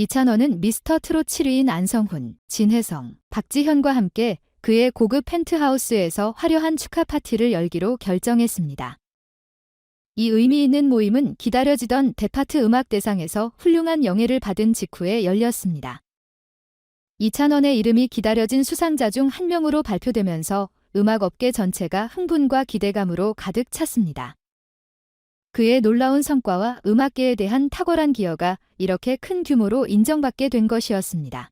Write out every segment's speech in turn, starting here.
이찬원은 미스터 트롯 7위인 안성훈, 진혜성, 박지현과 함께 그의 고급 펜트하우스에서 화려한 축하 파티를 열기로 결정했습니다. 이 의미 있는 모임은 기다려지던 데파트 음악 대상에서 훌륭한 영예를 받은 직후에 열렸습니다. 이찬원의 이름이 기다려진 수상자 중 한 명으로 발표되면서 음악업계 전체가 흥분과 기대감으로 가득 찼습니다. 그의 놀라운 성과와 음악계에 대한 탁월한 기여가 이렇게 큰 규모로 인정받게 된 것이었습니다.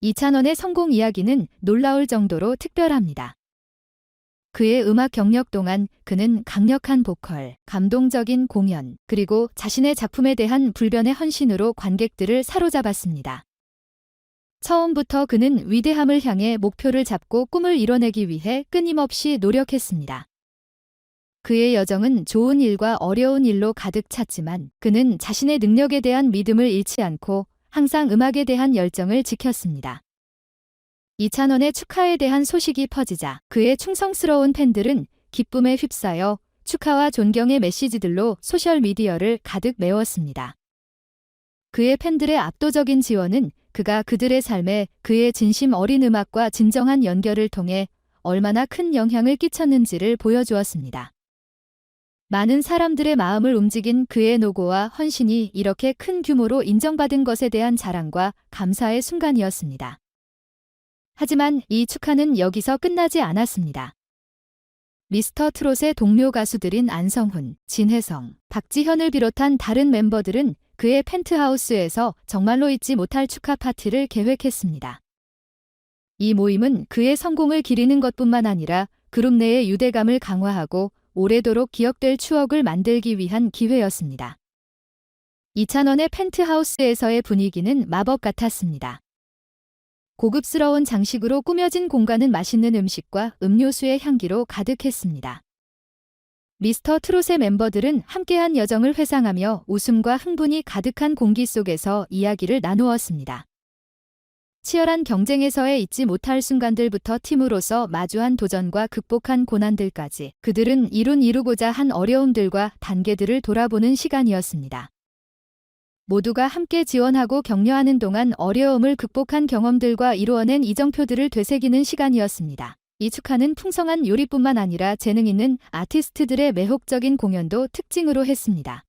이찬원의 성공 이야기는 놀라울 정도로 특별합니다. 그의 음악 경력 동안 그는 강력한 보컬, 감동적인 공연, 그리고 자신의 작품에 대한 불변의 헌신으로 관객들을 사로잡았습니다. 처음부터 그는 위대함을 향해 목표를 잡고 꿈을 이뤄내기 위해 끊임없이 노력했습니다. 그의 여정은 좋은 일과 어려운 일로 가득 찼지만 그는 자신의 능력에 대한 믿음을 잃지 않고 항상 음악에 대한 열정을 지켰습니다. 이찬원의 축하에 대한 소식이 퍼지자 그의 충성스러운 팬들은 기쁨에 휩싸여 축하와 존경의 메시지들로 소셜미디어를 가득 메웠습니다. 그의 팬들의 압도적인 지원은 그가 그들의 삶에 그의 진심 어린 음악과 진정한 연결을 통해 얼마나 큰 영향을 끼쳤는지를 보여주었습니다. 많은 사람들의 마음을 움직인 그의 노고와 헌신이 이렇게 큰 규모로 인정받은 것에 대한 자랑과 감사의 순간이었습니다. 하지만 이 축하는 여기서 끝나지 않았습니다. 미스터 트롯의 동료 가수들인 안성훈, 진혜성, 박지현을 비롯한 다른 멤버들은 그의 펜트하우스에서 정말로 잊지 못할 축하 파티를 계획했습니다. 이 모임은 그의 성공을 기리는 것뿐만 아니라 그룹 내의 유대감을 강화하고 오래도록 기억될 추억을 만들기 위한 기회였습니다. 이찬원의 펜트하우스에서의 분위기는 마법 같았습니다. 고급스러운 장식으로 꾸며진 공간은 맛있는 음식과 음료수의 향기로 가득했습니다. 미스터 트롯의 멤버들은 함께한 여정을 회상하며 웃음과 흥분이 가득한 공기 속에서 이야기를 나누었습니다. 치열한 경쟁에서의 잊지 못할 순간들부터 팀으로서 마주한 도전과 극복한 고난들까지 그들은 이룬 이루고자 한 어려움들과 단계들을 돌아보는 시간이었습니다. 모두가 함께 지원하고 격려하는 동안 어려움을 극복한 경험들과 이루어낸 이정표들을 되새기는 시간이었습니다. 이 축하는 풍성한 요리뿐만 아니라 재능 있는 아티스트들의 매혹적인 공연도 특징으로 했습니다.